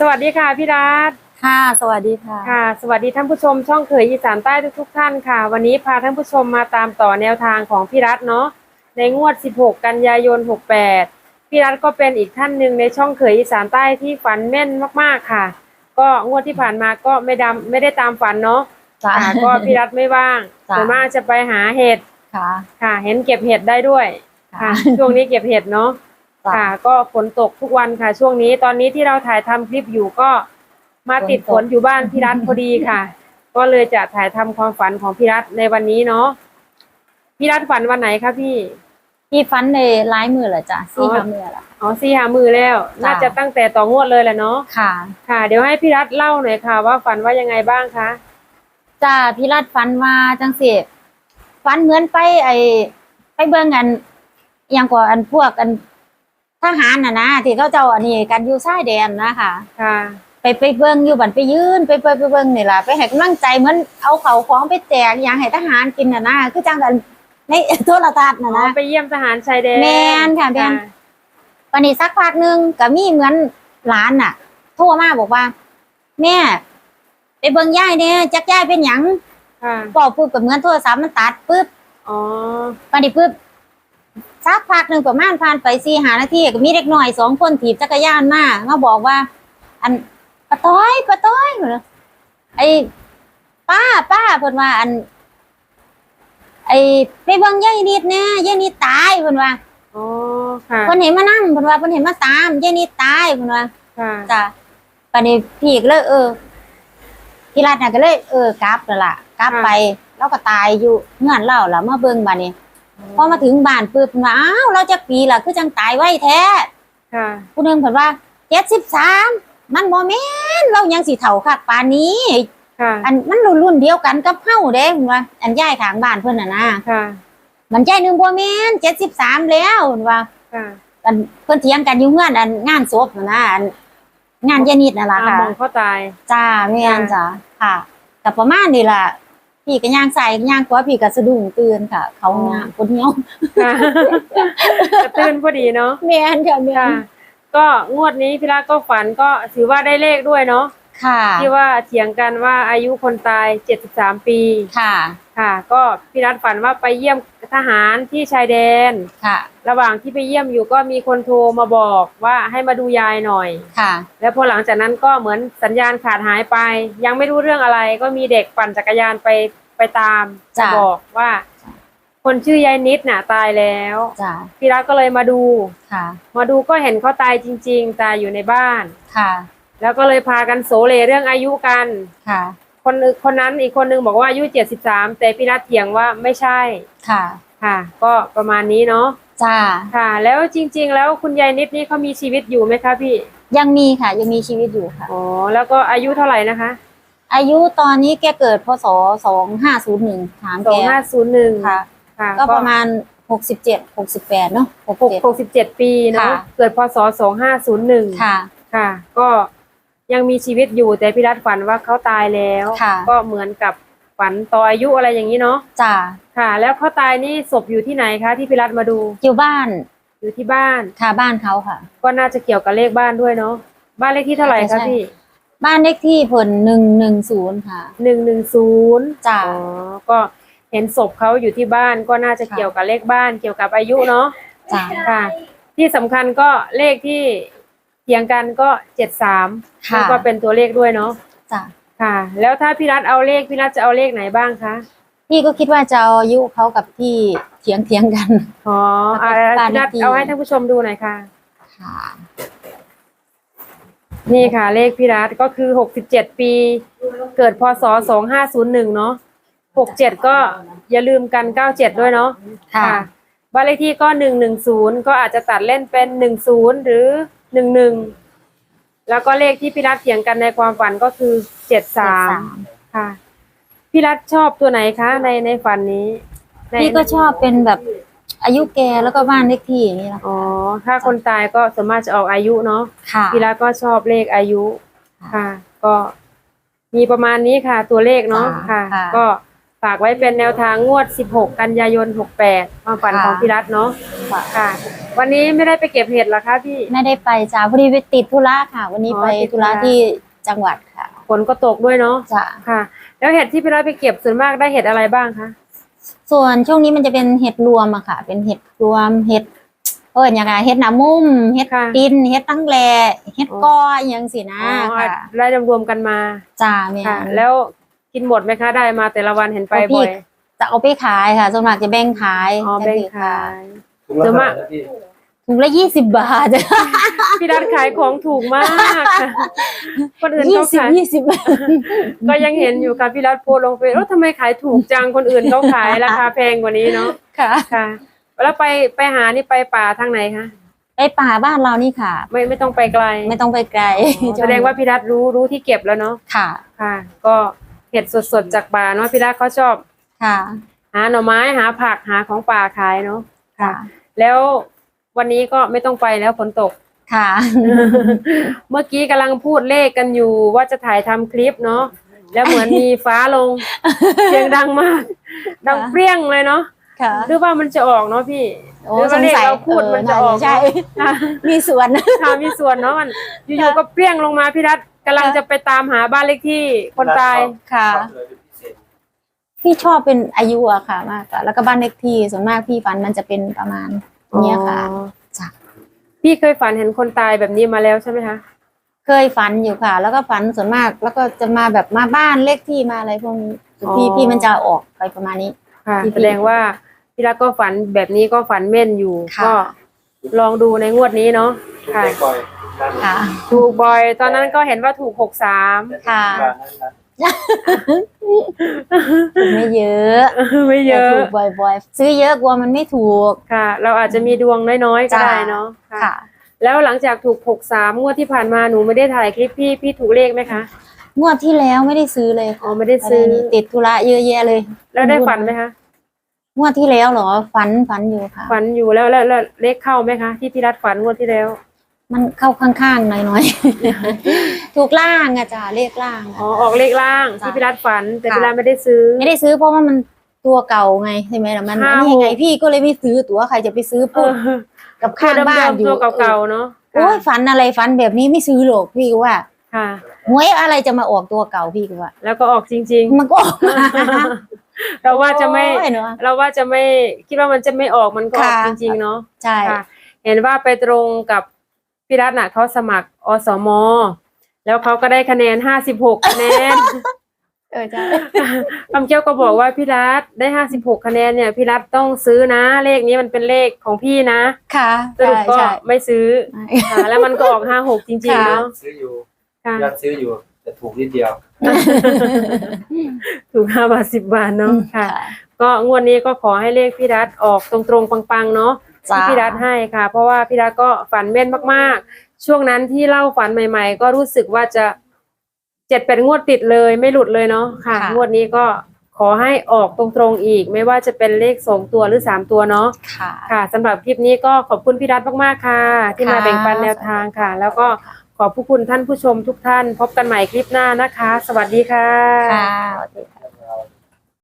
สวัสดีค่ะพี่รัตค่ะ สวัสดีค่ะค่ะ สวัสดีท่านผู้ชมช่องเขยอีสานใต้ทุกๆท่านค่ะ วันนี้พาท่านผู้ชมมาตามต่อแนวทางของพี่รัตเนาะในงวด 16 กันยายน 68 พี่รัตก็เป็นอีกท่านหนึ่งในช่องเขยอีสานใต้ที่ฝันแม่นมากๆค่ะ ก็งวดที่ผ่านมาก็ไม่ดำไม่ได้ตามฝันเนาะจ้ะ ค่ะก็พี่รัตไม่ว่างจ้ะ ส่วนมากจะไปหาเห็ดค่ะ ค่ะ เห็นเก็บเห็ดได้ด้วยค่ะช่วงนี้เก็บเห็ดเนาะจ้ะ ค่ะ ก็ฝนตกทุกวันค่ะ ช่วงนี้ตอนนี้ที่เราถ่ายทำคลิปอยู่ก็มาติดฝนอยู่บ้านพี่รัฐพอดีค่ะ ก็เลยจะถ่ายทำความฝันของพี่รัฐในวันนี้เนาะพี่รัฐฝันวันไหนคะพี่พี่ฟันในร้ายมือเหรอจ้ะซี่อ๋อทำมือเหรออ๋อสี่หามือแล้วจ้ะน่าจะตั้งแต่ต่องวดเลยแหละเนาะค่ะ ค่ะ เดี๋ยวให้พี่รัฐเล่าหน่อยค่ะ ว่าฝันว่ายังไงบ้างคะจ้าพี่รัดฟันมาจังสิฟันเหมือนไปไอไปเบิ่งกันอหย่างกว่าอันพวกอัน ทหารน่ะนะที่เขาเจ้าอันนี้กันอยู่ชายแดนนะค่ะ ค่ะ ไปไปเบิ่งอยู่บันไปยืนไปไปไปเบิ่งนี่ล่ะไปให้กำลังใจเหมือนเอาเขาวของไปแจกอย่างให้ทหารกินน่ะนะคือจังกันในโทรทัศน์น่ะอ๋อนะ ไปเยี่ยมทหารชายแดนแม่นค่ะแม่น วันนี้สักพักหนึ่งก็มีเหมือนหลานน่ะ โทรมาบอกว่า แม่ ไปเบิ่งยายเนี่ยจักยายเป็นหยังค่ะ บอกปุ๊บกับเหมือนโทรศัพท์มันตัดปุ๊บ อ๋อวันนี้ปุ๊บ สักพักหนึ่งประมาณผ่านไปสี่หานาทีก็มีเด็กหน่อยสองคนถีบจักรยานมามาบอกว่า อันปะต้อยปะต้อยเหรอไอ้ป้าป้าเพิ่นว่า อัน ไอ้ไปเบิ่งยายนิดเนี่ยยายนิดตายเพิ่นว่าอ๋อค่ะเพิ่นเห็นมานั่งเพิ่นว่าเพิ่นเห็นมาตามยายนิดตายเพิ่นว่าค่ะจ้ะปานนี้พี่ก็เลยเออพี่รัตน่ะก็เลยเออกลับแล้วล่ะกลับไปแล้วก็ตายอยู่เงื่อนเล่าล่ะมาเบิ่งบ้านนี้ พอมาถึงบ้านปุ๊บเพิ่นว่าอ้าวเราจะปีล่ะคือจังตายไว้แท้ค่ะผู้หนึงเพิ่นว่า73มันบ่แม่นเรายังสิเฒ่าคักปานนี้ ค่ะ อันมันรุ่นรุ่นเดียวกันกับเฮาเด้เพิ่นว่า อันยายข้างบ้านเพิ่นน่ะนะค่ะ มันยายนึงบ่แม่น73แล้วเพิ่นว่า ค่ะอันเพิ่นเถียงกันอยู่เฮือนอันงานศพน่ะนะอันงานยายนิดนั่นล่ะอ่าค่ะมองเขาตายจ้าแม่นจ้ะค่ะแต่ประมาณนี้ล่ะ พี่ก็ย่างใส่ย่างกว่าพี่ก็สะดุ้งตื่นค่ะ เขาอ๋องามคนเหียวค่ะกระตื้นพอดีเนาะแม่นค่ะแม่ค่ะนก็งวดนี้พี่รักก็ฝันก็ถือว่าได้เลขด้วยเนาะ ค่ะ ที่ว่าเถียงกันว่าอายุคนตาย73ปี ค่ะ ค่ะ ก็พี่รัฐฝันว่าไปเยี่ยมทหารที่ชายแดน ค่ะ ระหว่างที่ไปเยี่ยมอยู่ก็มีคนโทรมาบอกว่าให้มาดูยายหน่อย ค่ะ แล้วพอหลังจากนั้นก็เหมือนสัญญาณขาดหายไป ยังไม่รู้เรื่องอะไร ก็มีเด็กปั่นจักรยานไปไปตามจ้ะมาบอกว่า คนชื่อยายนิดน่ะตายแล้วจ้าพี่รักก็เลยมาดู ค่ะ มาดูก็เห็นเขาตายจริง ๆ ตายอยู่ในบ้าน ค่ะ แล้วก็เลยพากันโสเลเรื่องอายุกัน ค่ะ คนนึงคนนั้นอีกคนนึงบอกว่าอายุเจ็ดสิบสามแต่พี่รัฐเถียงว่าไม่ใช่ ค่ะ ค่ะ ก็ประมาณนี้เนาะ จ้า ค่ะ แล้วจริง ๆ แล้วคุณยายนิดนี่เขามีชีวิตอยู่ไหมคะพี่ ยังมีค่ะ ยังมีชีวิตอยู่ค่ะ อ๋อ แล้วก็อายุเท่าไหร่นะคะ อายุตอนนี้แกเกิดพศสองห้าศูนย์หนึ่งถามสแกองห้าศูนย์หนึ่งค่ะ ค่ะ ก็ประมาณหกสิบเจ็ดหกสิบแปดเนาะหกหกเจ็ดหกสิบเจ็ดปีเนาะ ค่ะ เกิดพศสองห้าศูนย์หนึ่งค่ะ ค่ะ ก็ ยังมีชีวิตอยู่แต่พี่รัฐฝันว่าเขาตายแล้ว ค่ะ ก็เหมือนกับฝันต่ออายุอะไรอย่างนี้เนาะจ้าค่ะ แล้วเขาตายนี่ศพอยู่ที่ไหนคะที่พี่รัฐมาดูอยู่บ้านอยู่ที่บ้าน ค่ะบ้านเขาค่ะ ก็น่าจะเกี่ยวกับเลขบ้านด้วยเนาะบ้านเลขที่เท่าไหร่ใช่คะใช่พี่บ้านเลขที่ผลหนึ่งหนึ่งศูนย์ค่ะ หนึ่งหนึ่งศูนย์จ้าอ๋อก็เห็นศพเขาอยู่ที่บ้านก็น่าจะค่ะ เกี่ยวกับเลขบ้าน เกี่ยวกับอายุเนาะจ้าค่ะ ที่สำคัญก็เลขที่ เถียงกันก็เจ็ดสามค่ะ ก็เป็นตัวเลขด้วยเนาะจ้าค่ะ แล้วถ้าพี่รัฐเอาเลขพี่รัฐจะเอาเลขไหนบ้างคะพี่ก็คิดว่าจะเอาอายุเขากับที่เถียงเถียงๆกัน อ๋ออ่าบ้านพี่เลรัขฐที่เอาให้ท่านผู้ชมดูหน่อยค่ะ ค่ะ นี่ค่ะ เลขพี่รัฐก็คือหกสิบเจ็ดปี เกิดพศสองห้าศูนย์หนึ่งเนาะหกเจ็ดก็อย่าลืมกันเก้าเจ็ดด้วยเนาะค่ะ บ้านเลขที่ก็หนึ่งหนึ่งศูนย์ก็อาจจะตัดเล่นเป็นหนึ่งศูนย์หรือ หนึ่งหนึ่งแล้วก็เลขที่พี่รัฐเถียงกันในความฝันก็คือเจ็ดสามค่ะพี่รัฐชอบตัวไหนคะในในฝันนี้ในพี่ก็ชอบเป็นแบบอายุแกแล้วก็บ้านเลขที่อย่างนี้นะอ๋อถ้าคนตายก็ส่วนมากจะออกอายุเนาะค่ะพี่รัฐก็ชอบเลขอายุค่ะค่ะก็มีประมาณนี้ค่ะ ตัวเลขเนาะค่ะค่ะค่ะก็ฝากไว้เป็นแนวทางงวด 16 กันยายน 68 ความฝันค่ะของพี่รัฐเนาะค่ะค่ะ วันนี้ไม่ได้ไปเก็บเห็ดเหรอคะพี่ไม่ได้ไปจ้าพอดีไปติดธุระค่ะ วันนี้อ๋อไปติดธุธุระระที่จังหวัดค่ะฝนก็ตกด้วยเนาะจ้าค่ะ แล้วเห็ดที่พี่รัฐไปเก็บส่วนมากได้เห็ดอะไรบ้างคะส่วนช่วงนี้มันจะเป็นเห็ดรวมอะค่ะ เป็นเห็ดรวมเห็ดเอออย่างไรเห็ดหนามุมเห็ดค่ะดินเห็ดตั้งแลเห็ดก้อยอยังสินะอ๋อค่ะได้รวมๆกันมาจ้าแม่ค่ะแล้ว กินหมดไหมคะได้มาแต่ละวันเห็นไปโอ้พี่บ่อยจะเอาไปขายค่ะส่วนมากจะแบ่งขายอ๋อแบ่งขาย ถุงละส่วนมากเท่าไหร่นะพี่ถุงละยี่สิบบาทพี่รัฐขายของถูกมากค่ะคนอื่นยี่เขาสิบขาย ยี่สิบ ก็ยังเห็นอยู่ค่ะพี่รัฐโพสต์ลงไปเออทำไมขายถูกจังคนอื่นเขาขายราคาแพงกว่านี้เนาะค่ะค่ะ แล้วไปไปหานี่ไปป่าทางไหนคะไปป่าบ้านเรานี่ค่ะ ไม่ไม่ต้องไปไกลไม่ต้องไปไกลแสดงว่าพี่รัฐรู้รู้ที่เก็บแล้วเนาะค่ะ ค่ะ ก็ เห็ดสดๆจากป่าเนาะพี่รัฐเขาชอบ ค่ะ หาหน่อไม้หาผักหาของป่าขายเนาะค่ะ แล้ววันนี้ก็ไม่ต้องไปแล้วฝนตก ค่ะ เมื่อกี้กำลังพูดเลขกันอยู่ว่าจะถ่ายทำคลิปเนาะแล้วเหมือนมีฟ้าลง เสียงดังมาก ดังเปรี้ยงเลยเนาะค่ะหรือว่ามันจะออกเนาะพี่โอ้หรือสว่างเลขสัยเราพูดมันจะออกใช่ค่ะมีส่วน ค่ะมีส่วนเนาะมันอยู่ๆก็เปรี้ยงลงมาพี่รัฐ กำลังจะไปตามหาบ้านเลขที่คนตาย ค่ะ ชอบเลยเป็นพิเศษพี่ชอบเป็นอายุอะค่ะมากกว่าแล้วก็บ้านเลขที่ส่วนมากพี่ฝันมันจะเป็นประมาณเนี้ยค่ะ อ๋อจ้ะ พี่เคยฝันเห็นคนตายแบบนี้มาแล้วใช่ไหมคะ เคยฝันอยู่ค่ะ แล้วก็ฝันส่วนมากแล้วก็จะมาแบบมาบ้านเลขที่มาอะไรพวกนี้พี่พี่มันจะออกไปประมาณนี้ ค่ะที่พี่แสดงว่าพี่รัฐก็ฝันแบบนี้ก็ฝันแม่นอยู่ ค่ะ ก็ลองดูในงวดนี้เนาะลูกค่ะเด็กก่อยนั่น ค่ะถูกบ่อย ตอนนั้นก็เห็นว่าถูกหกสามค่ะนั่นนั่นไม่เยอะไม่เยแต่อะถูกบ่อยๆ ซื้อเยอะกลัวมันไม่ถูกค่ะ เราอาจจะมีดวงน้อยๆก็จ้ะได้เนาะค่ะ แล้วหลังจากถูกหกสามงวดที่ผ่านมาหนูไม่ได้ถ่ายคลิปพี่พี่ถูกเลขไหมคะงวดที่แล้วไม่ได้ซื้อเลยอ๋อไม่ได้ซื้อะรนี่ติดธุระเยอะแยะเลย แล้วได้ฝันไหมคะงวดที่แล้วเหรอฝันฝันอยู่ค่ะ ฝันอยู่แล้วแล้วแล้วเลขเข้าไหมคะที่พี่รัฐฝันงวดที่แล้ว มันเข้าข้างๆหน่อยๆ ถูกล่างอะจ้ะเลขล่างอะ อ๋อออกเลขล่างจ้ะที่พี่รัฐฝัน แต่ค่ะ พี่รัฐไม่ได้ซื้อ ไม่ได้ซื้อเพราะว่ามันตัวเก่าไงใช่ไหมล่ะมันห้าอันนี่ไงหกพี่ก็เลยไม่ซื้อตัวใครจะไปซื้อเอพูดอกับคือข้างเดิบ้านมอยู่ๆตัวเก่าๆเนาะโอ้ยฝันอะไรฝันแบบนี้ไม่ซื้อหรอกพี่ก็ว่าค่ะ หวยอะไรจะมาออกตัวเก่าพี่ก็ว่า แล้วก็ออกจริง มันก็ออกมาๆ เราว่าจะไม่ โอ้ยเนอะ เราว่าจะไม่คิดว่ามันจะไม่ออกมันก็ออกค่ะ จริงๆเนาะใช่ ค่ะ เห็นว่าไปตรงกับ พี่รัตน์น่ะเขาสมัครอสม แล้วเขาก็ได้คะแนนห้าสิบหกคะแนน เออใช่คำเกี้ยวก็บอกว่าพี่รัตน์ได้ห้าสิบหกคะแนนเนี่ยพี่รัตน์ต้องซื้อนะ เลขนี้มันเป็นเลขของพี่นะค่ะสรุปก็ใช่ไม่ซื้อใช่ค่ะแล้วมันก็ออกห้าหกจริงๆค่ะเนาะซื้ออยู่ค่ะยัดซื้ออยู่แต่ถูกนิดเดียว ถูกห้าบาทสิบบาทเนาะค่ะก็งวดนี้ก็ขอให้เลขพี่รัตออกตรงๆปังๆเนาะจ้า ที่พี่รัตให้ค่ะ เพราะว่าพี่รัตก็ฝันแม่นมากๆ ช่วงนั้นที่เล่าฝันใหม่ ๆ ก็รู้สึกว่าจะเจ็ดเป็นงวดติดเลยไม่หลุดเลยเนาะค่ะค่ะ งวดนี้ก็ขอให้ออกตรงๆอีก ไม่ว่าจะเป็นเลขสองตัวหรือสามตัวเนาะค่ะ ค่ะสำหรับคลิปนี้ก็ขอบคุณพี่รัตมากๆค่ะ ที่มาค่ะแบ่งปันแนวทางค่ะ แล้วก็ขอบผู้คุณท่านผู้ชมทุกท่าน พบกันใหม่คลิปหน้านะคะ สวัสดีค่ะค่ะสวัสดีค่ะ